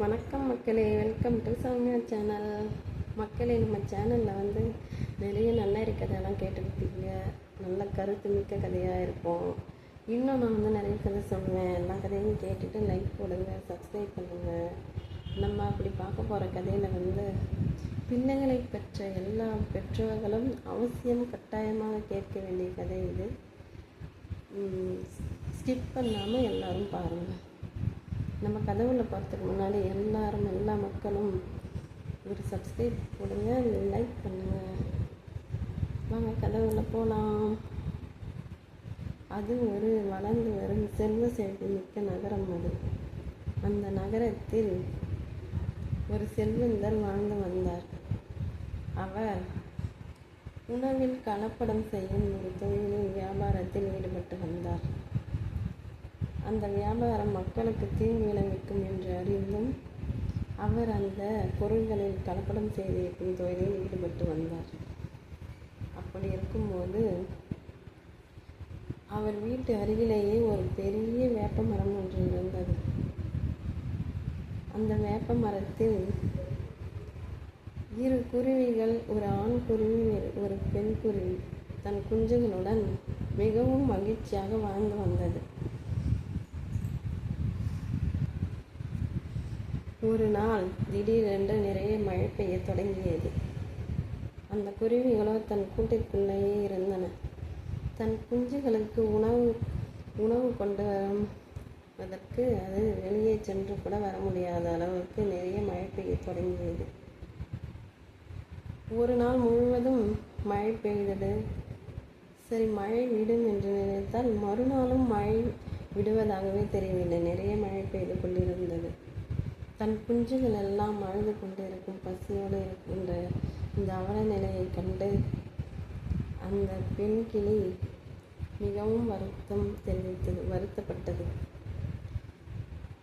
வணக்கம் மக்களே welcome to Soumya channel மக்களே நம்ம சேனலில் வந்து நிறைய நல்ல கதையெல்லாம் கேட்டுருப்பீங்க நல்ல கருத்து மிக்க கதையாக இருக்கும் இன்னும் நான் வந்து நிறைய கதை சொல்லுவேன் எல்லா கதையும் கேட்டுட்டு லைக் போடுங்க சப்ஸ்கிரைப் பண்ணுங்கள் நம்ம அப்படி பார்க்க போகிற கதையில் வந்து பிள்ளைகளை பெற்ற எல்லா பெற்றோர்களும் அவசியம் கட்டாயமாக கேட்க வேண்டிய கதை இது. ஸ்கிப் பண்ணாமல் எல்லோரும் பாருங்கள் நம்ம கதவுல போகிறதுக்கு முன்னாடி எல்லாரும் எல்லா மக்களும் ஒரு சப்ஸ்கிரைப் போடுங்க லைக் பண்ணுங்க. வாங்க கதவுல போகலாம் அது ஒரு வளர்ந்து வரும் செல்வ செழிப்பு மிக்க நகரம் அது. அந்த நகரத்தில் ஒரு செல்வந்தர் வாழ்ந்து வந்தார். அவர் உணவில் கலப்படம் செய்யும் ஒரு தொழிலில் வியாபாரத்தில் ஈடுபட்டு வந்தார். அந்த வியாபாரம் மக்களுக்கு தீங்கு விளைவிக்கும் என்று அறிந்தும் அவர் அந்த பொருள்களில் கலப்படம் செய்திருக்கும் தொழிலில் ஈடுபட்டு வந்தார். அப்படி இருக்கும்போது அவர் வீட்டு அருகிலேயே ஒரு பெரிய வேப்ப மரம் ஒன்று இருந்தது. அந்த வேப்ப மரத்தில் இரு குருவிகள் ஒரு ஆண் குருவி ஒரு பெண் குருவி தன் குஞ்சுகளுடன் மிகவும் மகிழ்ச்சியாக வாழ்ந்து வந்தது. ஒரு நாள் திடீரென்று நிறைய மழை பெய்ய தொடங்கியது. அந்த குருவிகளோ தன் கூட்டிற்குள்ளேயே இருந்தன. தன் குஞ்சுகளுக்கு உணவு உணவு கொண்டு வருவதற்கு அது வெளியே சென்று கூட வர முடியாத அளவுக்கு நிறைய மழை பெய்ய தொடங்கியது. ஒரு நாள் முழுவதும் மழை பெய்தது. சரி மழை விடும் என்று நினைத்தால் மறுநாளும் மழை விடுவதாகவே தெரியவில்லை நிறைய மழை பெய்து கொண்டிருந்தது. தன் குஞ்சுகள் எல்லாம் அழுது கொண்டிருக்கும் பசியோடு இருக்கின்ற இந்த அவல நிலையை கண்டு அந்த பெண் கிளி மிகவும் வருத்தம் தெரிவித்தது வருத்தப்பட்டது.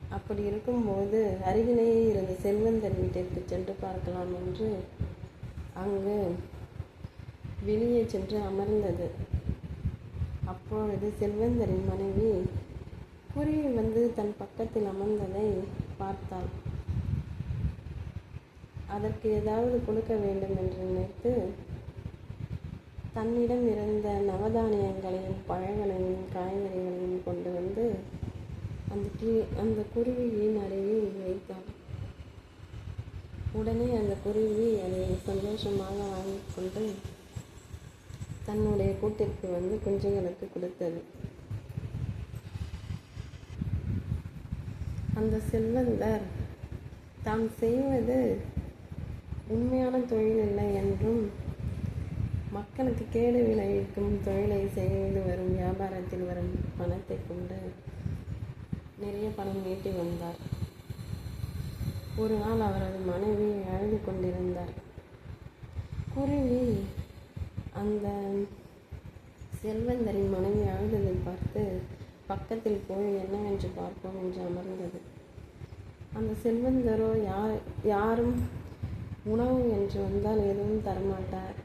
அப்படி இருக்கும்போது அருகிலேயே இருந்த செல்வந்தன் வீட்டிற்கு சென்று பார்க்கலாம் என்று அங்கு வெளியே சென்று அமர்ந்தது. அப்பொழுது செல்வந்தரின் மனைவி குருவி வந்து தன் பக்கத்தில் அமர்ந்ததை பார்த்தாள். அதற்கு ஏதாவது கொடுக்க வேண்டும் என்று நினைத்து தன்னிடம் இருந்த நவதானியங்களையும் பழங்களையும் காய்கறிகளையும் கொண்டு வந்து அந்த கீ அந்த குருவியின் அருகே வைத்தாள் உடனே அந்த குருவி அதை சந்தோஷமாக வாங்கி கொண்டு தன்னுடைய கூட்டிற்கு வந்து குஞ்சுகளுக்கு கொடுத்தது. அந்த செல்வந்தர் தாம் செய்வது உண்மையான தொழில் இல்லை என்றும் மக்களுக்கு கேடு விளைவிக்கும் தொழிலை செய்து வரும் வியாபாரத்தில் வரும் பணத்தை கொண்டு நிறைய பணம் ஈட்டி வந்தார். ஒரு நாள் அவரது மனைவி அழுது கொண்டிருந்தார். குருவி அந்த செல்வந்தரின் மனைவி அழுததை பார்த்து பக்கத்தில் போய் என்னவென்று பார்ப்போம் என்று அமர்ந்தது. அந்த செல்வந்தரோ யார் யாரும் உணவு என்று வந்தால் எதுவும் தரமாட்டார்.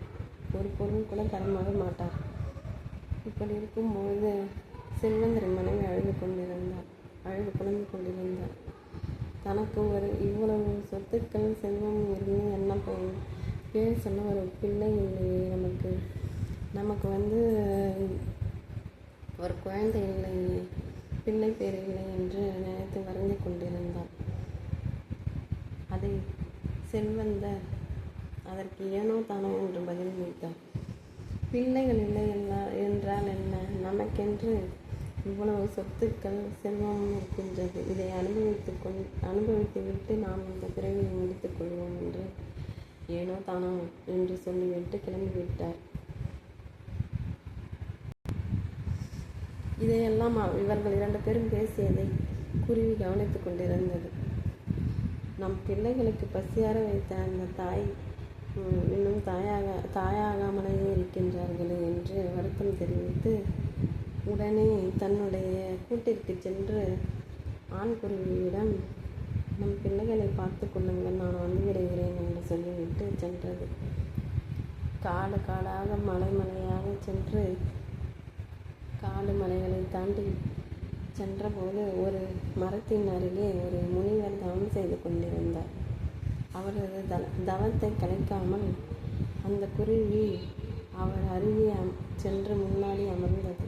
ஒரு பொருள் கூட தரமாக மாட்டார். இப்படி இருக்கும்பொழுது செல்வந்தரின் மனைவி அழுது கொண்டிருந்தார். அழுது புலம்பு கொண்டிருந்தார். தனக்கு ஒரு இவ்வளவு சொத்துக்கள் செல்வம் இருந்து என்ன பயன் பேர் சொன்ன ஒரு பிள்ளை இல்லையே நமக்கு. நமக்கு வந்து ஒரு குழந்தை இல்லை பிள்ளை பேர் இல்லை என்று நினைத்து வருந்தி கொண்டு அதை செல்வந்தர். அதற்கு ஏனோ தானோ என்று பதில் வைத்தார் பிள்ளைகள் இல்லை என்றால் என்ன? நமக்கென்று இவ்வளவு சொத்துக்கள் செல்வம் இருக்கின்றது. இதை அனுபவித்து கொள் அனுபவித்து விட்டு நாம் இந்த பிறவியை முடித்துக் கொள்வோம் என்று ஏனோ தானோ என்று சொல்லிவிட்டு கிளம்பிவிட்டார் இதையெல்லாம் இவர்கள் இரண்டு பேரும் பேசியதை குருவி கவனித்துக் கொண்டிருந்தது. நம் பிள்ளைகளுக்கு பசியார வைத்த அந்த தாய் இன்னும் தாயாக தாயாகாமலேயே இருக்கின்றார்களே என்று வருத்தம் தெரிவித்து உடனே தன்னுடைய கூட்டிற்கு சென்று ஆண் குருவியிடம் நம் பிள்ளைகளை பார்த்து கொள்ளுங்கள் நான் வந்து விடுகிறேன் என்று சொல்லிவிட்டு சென்றது. காடு காடாக மலை மலையாக சென்று காடு மலைகளை தாண்டி சென்றபோது ஒரு மரத்தின் அருகே ஒரு முனிவர் தவம் செய்து கொண்டிருந்தார். அவரது த தவத்தை கலைக்காமல் அந்த குருவி அவர் அருகே சென்று முன்னாடி அமர்ந்தது.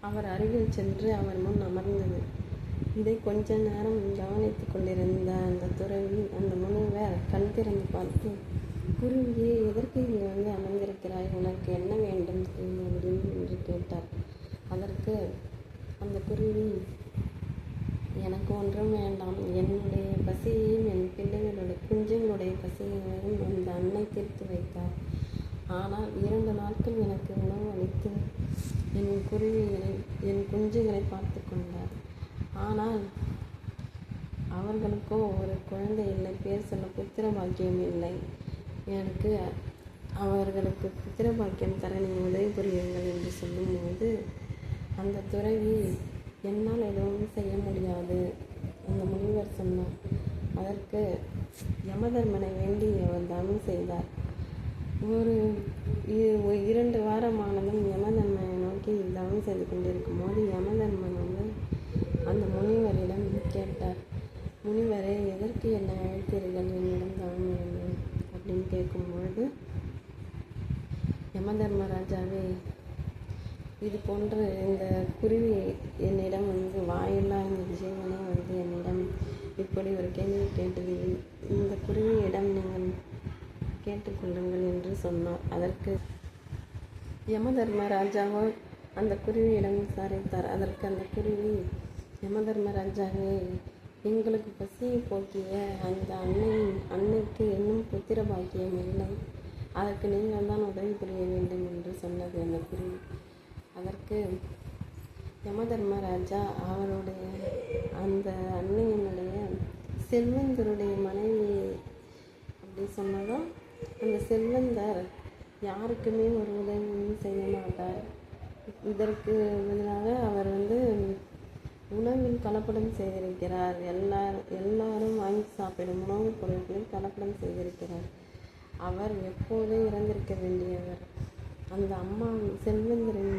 அவர் அருகில் சென்று அவர் முன் அமர்ந்தது. இதை கொஞ்ச நேரம் கவனித்து கொண்டிருந்த அந்த துறவி அந்த முனிவர் கண் திறந்து பார்த்து குருவியே எதற்கு இங்கே வந்து அமர்ந்திருக்கிறாய்? உனக்கு என்ன வேண்டும்? அப்படின்னு என்று கேட்டார். அதற்கு அந்த குருவி எனக்கு ஒன்றும் வேண்டாம். என்னுடைய பசியையும் என் பிள்ளைகளுடைய குஞ்சுகளுடைய பசியையும் அந்த அன்னை தீர்த்து வைத்தார். ஆனால் இரண்டு நாட்கள் எனக்கு உணவு அளித்து என் குருவிகளை என் குஞ்சுகளை பார்த்து கொண்டார். ஆனால் அவர்களுக்கோ ஒரு குழந்தை இல்லை. பேர் சொல்ல புத்திர பாக்கியம் இல்லை. எனக்கு அவர்களுக்கு புத்திர பாக்கியம் தர நீங்கள் உதவி புரியுங்கள் என்று சொல்லும்போது அந்த துறவி என்னால் எதுவும் செய்ய முடியாது. அந்த முனிவர் சொன்னார் அதற்கு யமதர்மனை வேண்டி அவர் தவம் செய்தார். ஒரு இரண்டு வாரமானதும் யமதர்மனை நோக்கி தவம் செய்து கொண்டிருக்கும் போது யமதர்மன் வந்து அந்த முனிவரிடம் கேட்டார் முனிவரே எதற்கு என்னை அழைத்தீர்கள்? என்னிடம் தவம் வேண்டும் அப்படின்னு கேட்கும்பொழுது யமதர்மராஜாவே இது போன்று இந்த குருவி என்னிடம் வந்து வாயில்லா இந்த ஜீவனே வந்து என்னிடம் இப்படி ஒரு கேள்வி கேட்டது. இந்த குருவியிடம் நீங்கள் கேட்டுக்கொள்ளுங்கள் என்று சொன்னார். அதற்கு யமதர்மராஜாவோ அந்த குருவியிடம் விசாரித்தார். அதற்கு அந்த குருவி யமதர்மராஜாவே எங்களுக்கு பசியை போக்கிய அந்த அன்னை அன்னைக்கு இன்னும் புத்திர பாக்கியம் இல்லை. அதற்கு நீங்கள் தான் உதவி புரிய வேண்டும் என்று சொன்னது அந்த குருவி. அதற்கு யமதர்மராஜா அவருடைய அந்த அன்னையினுடைய செல்வந்தருடைய மனைவி அப்படி சொன்னதும் அந்த செல்வந்தர் யாருக்குமே ஒரு உதவியும் செய்ய மாட்டார். இதற்கு பதிலாக அவர் வந்து உணவில் கலப்படம் செய்திருக்கிறார். எல்லார் எல்லாரும் வாங்கி சாப்பிடும் உணவுப் பொருட்களில் கலப்படம் செய்திருக்கிறார். அவர் எப்போதும் இறந்திருக்க வேண்டியவர். அந்த அம்மா செல்வந்தரின்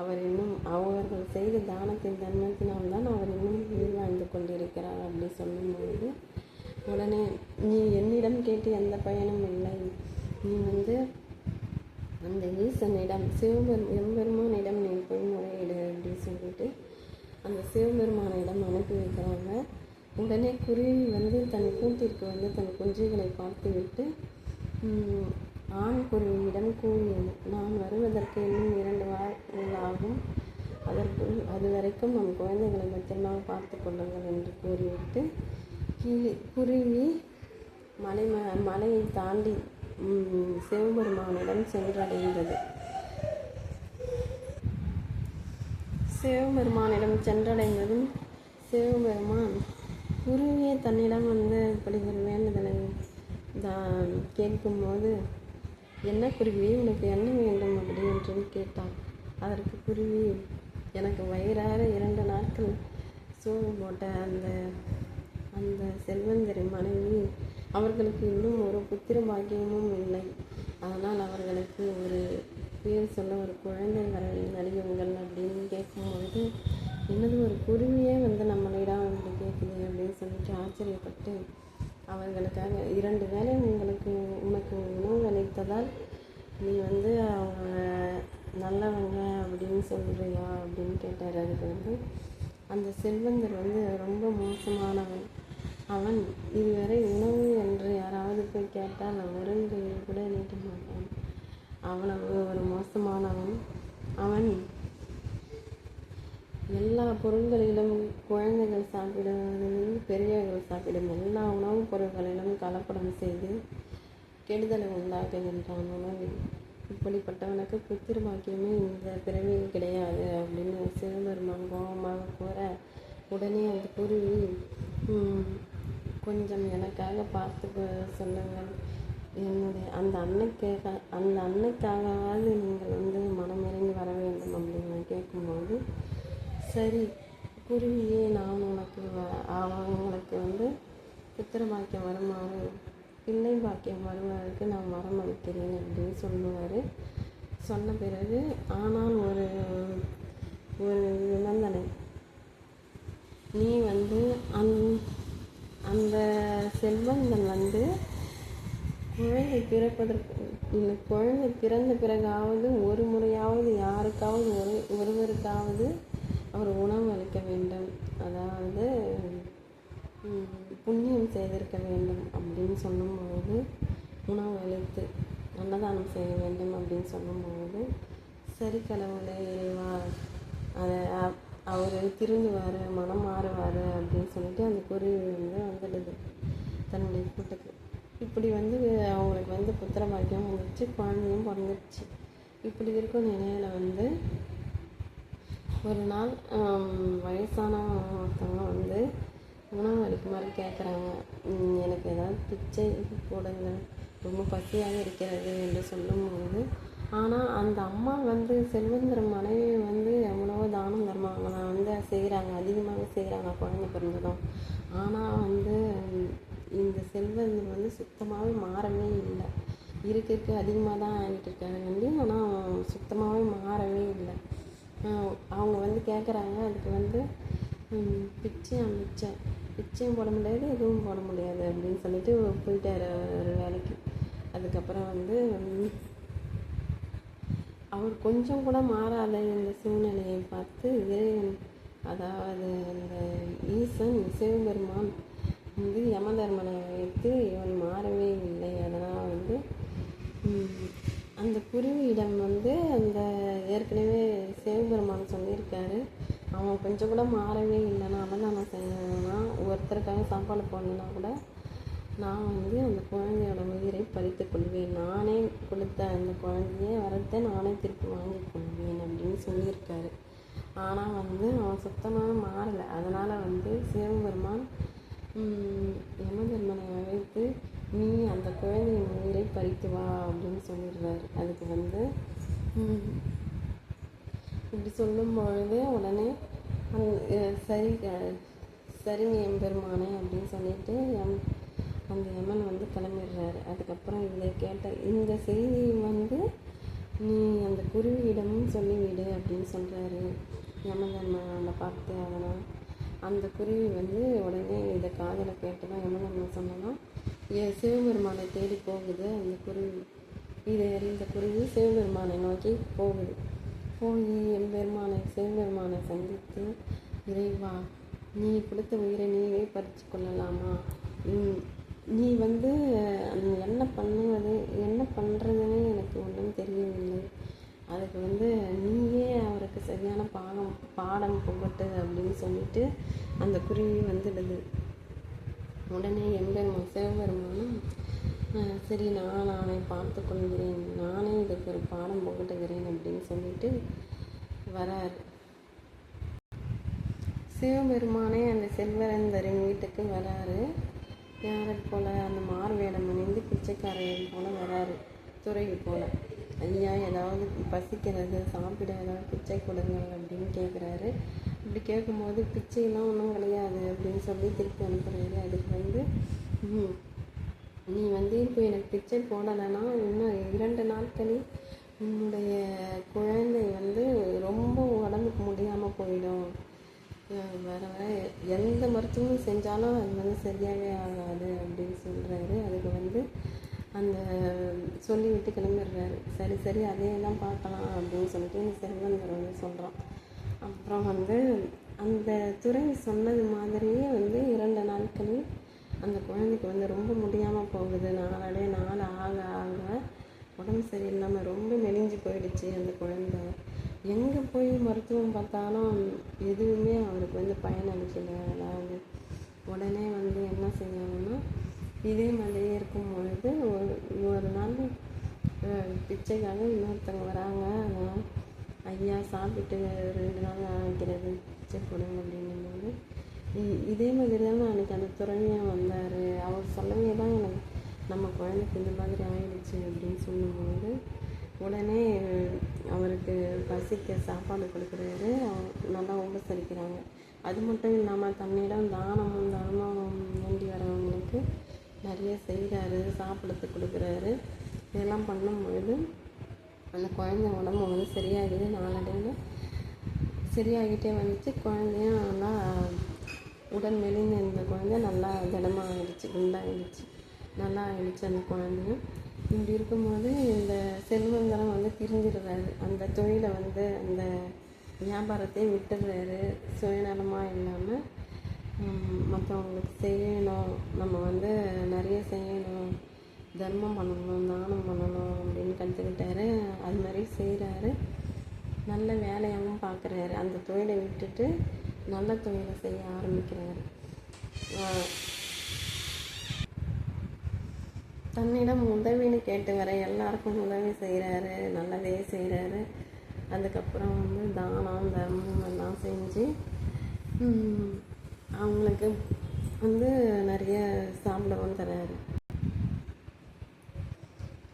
அவர் இன்னும் அவர்கள் செய்த தானத்தின் தன்மத்தினால் தான் அவர் இன்னும் உயிர் வாழ்ந்து கொண்டிருக்கிறார் அப்படி சொல்லும்பொழுது உடனே நீ என்னிடம் கேட்டு எந்த பயனும் இல்லை. நீ வந்து அந்த ஈசனிடம் சிவபெரும் எம்பெருமானிடம் நீ போய் முறையிடு அப்படின்னு சொல்லிட்டு அந்த சிவபெருமானிடம் அனுப்பி வைக்கிறாங்க. உடனே குருவி வந்து தன் கூட்டிற்கு வந்து தன் குஞ்சுகளை பார்த்துவிட்டு ஆண் குருவியிடம் கூறியது. நான் வருவதற்கு இன்னும் இரண்டு வாரங்கள் ஆகும் அதற்கு அது வரைக்கும் நம் குழந்தைகளை பத்திரமாக பார்த்து கொள்ளுங்கள் என்று கூறிவிட்டு கீழே குருவி மலை ம மலையை தாண்டி சிவபெருமானிடம் சென்றடைந்தது. சிவபெருமானிடம் சென்றடைந்ததும் சிவபெருமான் குருவியே தன்னிடம் வந்து இப்படி ஒரு வேண்டுதலை தான் கேட்கும்போது என்ன குருவி? உனக்கு என்ன வேண்டும் அப்படி என்று கேட்டான். அதற்கு குருவி எனக்கு வயிறார இரண்டு நாட்கள் சோகம் போட்ட அந்த அந்த செல்வந்தரி மனைவி அவர்களுக்கு இன்னும் ஒரு புத்திர பாக்கியமும் இல்லை. அதனால் அவர்களுக்கு ஒரு பேர் சொல்ல ஒரு குழந்தை வர நடிகங்கள் அப்படின்னு கேட்கும்பொழுது என்னது ஒரு குருவியே வந்து நம்மளிடம் வந்து கேட்குது? அப்படின்னு சொல்லிட்டு ஆச்சரியப்பட்டு அவர்களுக்காக இரண்டு வேலை உங்களுக்கு உனக்கு உணவு அளித்ததால் நீ வந்து அவங்க நல்லவங்க அப்படின்னு சொல்கிறியா அப்படின்னு கேட்டார். அதுக்கு வந்து அந்த செல்வந்தர் வந்து ரொம்ப மோசமானவன். அவன் இதுவரை உணவு என்று யாராவது போய் கேட்டால் உறவுகள் கூட நீட்ட மாட்டான். அவனவு ஒரு மோசமானவன். அவன் எல்லா பொருள்களிலும் குழந்தைகள் சாப்பிடுவதில் சாப்பிடும் எல்லா உணவுப் பொருட்களிலும் கலப்படம் செய்து கெடுதலை உண்டாக்குகின்றான். உணவில் இப்படிப்பட்டவனுக்கு புத்திரமாக்கியமே இந்த பிறவியில் கிடையாது அப்படின்னு சிவபெருமான் கோபமாக கூற உடனே அந்த குருவி கொஞ்சம் எனக்காக பார்த்து சொல்லுங்கள். என்னுடைய அந்த அன்னைக்காக அந்த அன்னைக்காகவாவது நீங்கள் வந்து மனமிறங்கி வர வேண்டும் அப்படின்னு கேட்கும்போது சரி குருவியே நான் உனக்கு அவங்களுக்கு வந்து புத்திர பாக்கியம் வருமாறு பிள்ளை பாக்கியம் வருவதற்கு நான் மரம் அளிக்கிறேன் அப்படின்னு சொல்லுவார். சொன்ன பிறகு ஆனால் ஒரு ஒரு நிபந்தனை நீ வந்து அந் அந்த செல்வந்தன் வந்து குழந்தை பிறப்பதற்கு இந்த குழந்தை பிறந்த பிறகாவது ஒரு முறையாவது யாருக்காவது ஒரு ஒருவருக்காவது அவர் உணவு அளிக்க வேண்டும். அதாவது புண்ணியம் செய்திருக்க வேண்டும் அப்படின்னு சொல்லும்பொழுது உணவு அளித்து அன்னதானம் செய்ய வேண்டும் அப்படின்னு சொல்லும்பொழுது சரி கடவுளே இறைவா அதை அவர் திருந்துவார் மனம் மாறுவார் அப்படின்னு சொல்லிட்டு அந்த குருவி வந்து வந்துடுது தன்னுடைய கூட்டுக்கு. இப்படி வந்து அவங்களுக்கு வந்து புத்திர பாக்கியம் வந்துச்சு குழந்தையும் பிறந்துடுச்சு இப்படி இருக்கும் நிலையில் வந்து ஒரு நாள் ஆம், வயசான ஒருத்தவங்க வந்து உணவு அளிக்குமாறு கேட்குறாங்க எனக்கு ஏதாவது பிச்சை போடுங்க. ரொம்ப பசியாக இருக்கிறது என்று சொல்லும்போது ஆனால் அந்த அம்மா வந்து செல்வந்தர் மனைவி வந்து எவ்வளவோ தானம் தர்மங்களை வந்து செய்கிறாங்க அதிகமாக செய்கிறாங்க குழந்தை பிறந்ததும். ஆனால் வந்து இந்த செல்வந்தர் வந்து சுத்தமாகவே மாறவே இல்லை. இருக்க இருக்க அதிகமாக தான் ஆகிட்டு இருக்காங்க வந்து ஆனால் சுத்தமாகவே மாறவே இல்லை. அவங்க வந்து கேட்குறாங்க அதுக்கு வந்து பிச்சையும் பிச்சையா பிச்சையும் போட முடியாது எதுவும் போட முடியாது அப்படின்னு சொல்லிட்டு போயிட்டார் ஒரு வேலைக்கு. அதுக்கப்புறம் வந்து அவர் கொஞ்சம் கூட மாறாத இந்த சூழ்நிலையை பார்த்து இறைவன் அதாவது அந்த ஈசன் சிவபெருமான் வந்து யமதர்மனை வைத்து இவன் மாறவே இல்லை. அதனால் வந்து அந்த குருவியிடம் வந்து அந்த ஏற்கனவே சிவபெருமான் சொல்லியிருக்காரு. அவன் கொஞ்சம் கூட மாறவே இல்லைன்னா அன்னதானம் செய்யணும்னா ஒருத்தருக்காக சாப்பாடு போடணுன்னா கூட நான் வந்து அந்த குழந்தையோட உயிரை பறித்து கொள்வேன். நானே கொடுத்த அந்த குழந்தைய வரத்தை நானே திருப்பி வாங்கி கொள்வேன் அப்படின்னு சொல்லியிருக்காரு. ஆனால் வந்து அவன் சுத்தமாக மாறலை. அதனால் வந்து சிவபெருமான் யமதர்மனை அழைத்து நீ அந்த குழந்தையின் உயிரை பறித்து வா அப்படின்னு சொல்லிடுறாரு. அதுக்கு வந்து இப்படி சொல்லும் பொழுது உடனே அந்த சரி க- சரிங்க எம்பெருமானே அப்படின்னு சொல்லிட்டு எம் அந்த யமன் வந்து கிளம்பிடுறாரு. அதுக்கப்புறம் இதை கேட்ட இந்த செய்தி வந்து நீ அந்த குருவியிடமும் சொல்லிவிடு அப்படின்னு சொல்கிறாரு யமதர்மனை பார்த்து அதனால் அந்த குருவி வந்து உடனே இதை காதில் கேட்டதான் யமதர்மன் சொன்னோன்னா சிவபெருமானை தேடி போகுது. அந்த குருவி இதை அறிந்த குருவி சிவபெருமானை நோக்கி போகுது. போய் எம்பெருமானை சிவபெருமானை சந்தித்து இறைவா நீ கொடுத்த உயிரை நீவே பறித்து கொள்ளலாமா? நீ வந்து என்ன பண்ணுவது என்ன பண்ணுறதுன்னு எனக்கு ஒன்றும் தெரியவில்லை. அதுக்கு வந்து நீயே அவருக்கு சரியான பாடம் பாடம் புகட்டு அப்படின்னு சொல்லிட்டு அந்த குருவி வந்துடுது. உடனே எம்பெருமான் சிவபெருமானும் சரி நான் நானே பார்த்து கொள்கிறேன். நானே இதுக்கு ஒரு பாடம் புகட்டுகிறேன் அப்படின்னு சொல்லிட்டு வராரு. சிவபெருமானே அந்த செல்வரந்தரின் வீட்டுக்கு வராரு. யாரை போல அந்த மார்வேடம் அணிந்து பிச்சைக்காரையன் போல வராரு. துறை போல. ஐயா ஏதாவது பசிக்கிறது சாப்பிட ஏதாவது பிச்சை கொடுங்க அப்படின்னு கேட்குறாரு இப்படி கேட்கும்போது பிச்சைலாம் ஒன்றும் கிடையாது அப்படின்னு சொல்லி திருப்பி அனுப்புகிறாரு அதுக்கு வந்து நீ வந்து இப்போ எனக்கு பிச்சை போடலைன்னா இன்னும் இரண்டு நாட்களில் உன்னுடைய குழந்தை வந்து ரொம்ப உடம்புக்கு முடியாமல் போயிடும். வேறு வேறு எந்த மருத்துவமும் செஞ்சாலும் அது வந்து சரியாகவே ஆகாது அப்படின்னு சொல்கிறாரு அதுக்கு வந்து அந்த சொல்லிவிட்டு கிளம்பிடுறாரு. சரி சரி அதே தான் பார்க்கலாம் அப்படின்னு சொல்லிட்டு இந்த செல்வந்தர் வந்து சொல்கிறான் அப்புறம் வந்து அந்த துறை சொன்னது மாதிரியே வந்து இரண்டு நாட்களில் அந்த குழந்தைக்கு வந்து ரொம்ப முடியாமல் போகுது. நாளடே நாள் ஆக ஆக உடம்பு சரியில்லாமல் ரொம்ப மெலிஞ்சு போயிடுச்சு அந்த குழந்தை. எங்கே போய் மருத்துவம் பார்த்தாலும் எதுவுமே அவருக்கு வந்து பயனளிக்கல அதாவது உடனே வந்து என்ன செய்யணும்னா இதே மாதிரியே இருக்கும் பொழுது ஒரு ஒரு நாள் பிச்சைக்காக இன்னொருத்தவங்க வராங்க. ஐயா சாப்பிட்டு ரெண்டு நாள் ஆகிறது பிச்சை கொடுங்க அப்படின்னும்போது இதே மாதிரி தான் அன்றைக்கி அந்த துறவியாக வந்தார். அவர் சொல்லவே தான் எனக்கு நம்ம குழந்தைக்கு இந்த மாதிரி ஆயிடுச்சு அப்படின்னு சொல்லும்போது உடனே அவருக்கு பசிக்க சாப்பாடு கொடுக்குறாரு. நல்லா உபசரிக்கிறாங்க அது மட்டும் இல்லாமல் தன்னிடம் தானமும் தர்மமும் வேண்டி வரவங்களுக்கு நிறைய செய்கிறாரு சாப்பிடத்துக்கு கொடுக்குறாரு. இதெல்லாம் பண்ணும்பொழுது அந்த குழந்தை உடம்பு வந்து சரியாகிது. நாளடைவில் சரியாகிட்டே வந்துச்சு. குழந்தையும் நல்லா உடல் மெலிந்து இருந்த குழந்தை நல்லா திடமாக ஆயிடுச்சு குண்டாகிடுச்சு நல்லா ஆகிடுச்சு அந்த குழந்தையும். இப்படி இருக்கும்போது இந்த செல்வந்தரம் வந்து பிரிஞ்சிடுறாரு அந்த தொழிலை வந்து அந்த வியாபாரத்தையும் விட்டுடுறாரு. சுயநலமாக இல்லாமல் மற்றவங்களுக்கு செய்யணும். நம்ம வந்து நிறைய செய்யணும். தர்மம் பண்ணணும் தானம் பண்ணணும் அப்படின்னு கற்றுக்கிட்டாரு அது மாதிரி செய்கிறாரு நல்ல வேலையாகவும் பார்க்குறாரு அந்த தொழிலை விட்டுட்டு நல்ல தொழிலை செய்ய ஆரம்பிக்கிறாரு. தன்னிடம் உதவின்னு கேட்டு வர எல்லாருக்கும் உதவி செய்கிறாரு நல்லதே செய்கிறாரு அதுக்கப்புறம் வந்து தானம் தர்மம் எல்லாம் செஞ்சு அவங்களுக்கு வந்து நிறைய சாப்பிடவும் தராரு.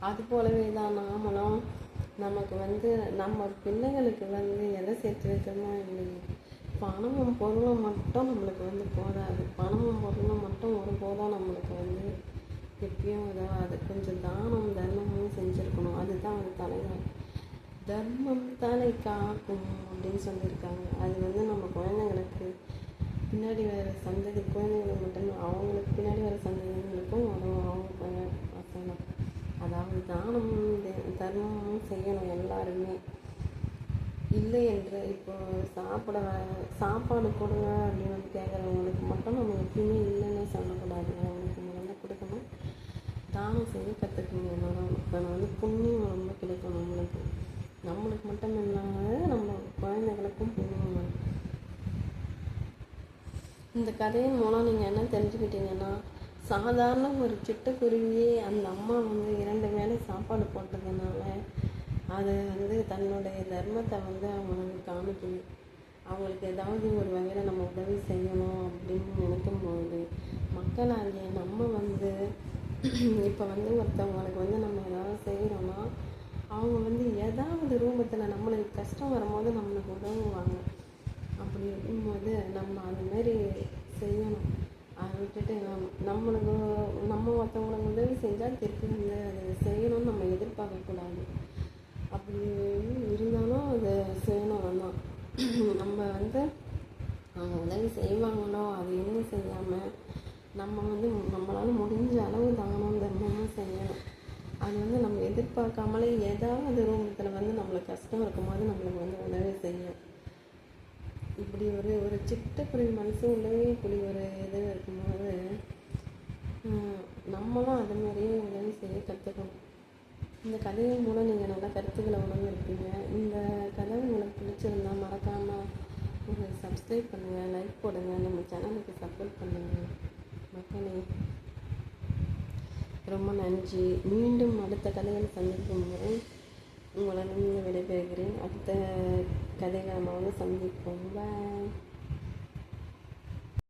அது போலவே தான் நாமளும் நமக்கு வந்து நம்ம பிள்ளைகளுக்கு வந்து எதை சேர்த்து வைக்கணுமோ இல்லை பணமும் பொருளும் மட்டும் நம்மளுக்கு வந்து போதாது. பணமும் பொருளும் மட்டும் ஒருபோதும் நம்மளுக்கு வந்து எப்பயும் உதவாது கொஞ்சம் தானம் தர்மமும் செஞ்சுருக்கணும். அதுதான் வந்து தலைவர் தர்மம் தானே காக்கும் அப்படின்னு சொல்லியிருக்காங்க. அது வந்து நம்ம குழந்தைங்களுக்கு பின்னாடி வர சந்ததி குழந்தைங்களுக்கு மட்டும் அவங்களுக்கு பின்னாடி வர சந்ததிகளுக்கும் உதவும் அவங்க தானம் தர்மமும் செய்யணும் எல்லாருமே. இல்லை என்று இப்போ சாப்பிட சாப்பாடு கொடுங்க அப்படின்னு வந்து கேட்குறவங்களுக்கு மட்டும் நம்ம எப்பயுமே இல்லைன்னு சொல்லக்கூடாது அவங்களுக்கு முதல்ல கொடுக்கணும். தானம் செய்ய கற்றுக்கணும் இப்போ வந்து புண்ணியம் ரொம்ப கிடைக்கும் நம்மளுக்கு. நம்மளுக்கு மட்டும் இல்லாமல் நம்ம குழந்தைகளுக்கும் புண்ணியம் இந்த கதையின் மூலம் நீங்கள் என்ன தெரிஞ்சுக்கிட்டீங்கன்னா சாதாரண ஒரு சிட்டுக்குருவியே அந்த அம்மா வந்து இரண்டு வேலை சாப்பாடு போட்டதுனால அது வந்து தன்னுடைய தர்மத்தை வந்து அவங்களுக்கு காமிக்குது. அவங்களுக்கு ஏதாவது ஒரு வகையில் நம்ம உதவி செய்யணும் அப்படின்னு நினைக்கும்போது மக்களாகிய நம்ம வந்து இப்போ வந்து ஒருத்தவங்களுக்கு வந்து நம்ம ஏதாவது செய்கிறோன்னா அவங்க வந்து ஏதாவது ரூபத்தில் நம்மளுக்கு கஷ்டம் வரும்போது நம்மளுக்கு உதவுவாங்க. அப்படி இருக்கும்போது நம்ம அதுமாரி செய்யணும். விட்டுட்டு நம் நம்மளுக்கு நம்ம ஒருத்தவங்களுக்கு உதவி செஞ்சால் திருப்பி வந்து அதை செய்யணும்னு நம்ம எதிர்பார்க்கக்கூடாது அப்படி இருந்தாலும் அதை செய்யணும் தான் நம்ம வந்து அவங்க உதவி செய்வாங்களோ அது இன்னும் செய்யாமல் நம்ம வந்து நம்மளால் முடிஞ்ச அளவு தானம் தர்மமும் செய்யணும். அது வந்து நம்ம எதிர்பார்க்காமலே ஏதாவது ரூபத்தில் வந்து நம்மளுக்கு கஷ்டம் இருக்கும்போது நம்மளுக்கு வந்து உதவி செய்யும். இப்படி ஒரு ஒரு சிட்டுக்குருவி மனசுக்குள்ளேயே இப்படி ஒரு இது இருக்கும்போது நம்மளும் அது மாதிரியே உதவி செய்ய கற்றுக்கணும் இந்த கதையின் மூலம் நீங்கள் நல்லா கருத்துக்களை உணர்ந்துருப்பீங்க. இந்த கதை உங்களுக்கு பிடிச்சிருந்தா மறக்காமல் ஒரு சப்ஸ்கிரைப் பண்ணுங்கள் லைக் போடுங்க நம்ம சேனலுக்கு சப்போர்ட் பண்ணுங்கள் மக்களே ரொம்ப நன்றி. மீண்டும் அடுத்த கதைகள் சந்திக்கும் போது உங்களிடம் விடைபெறுகிறேன். அடுத்த கதைகளை நம்ம வந்து சந்திப்போம். பாய்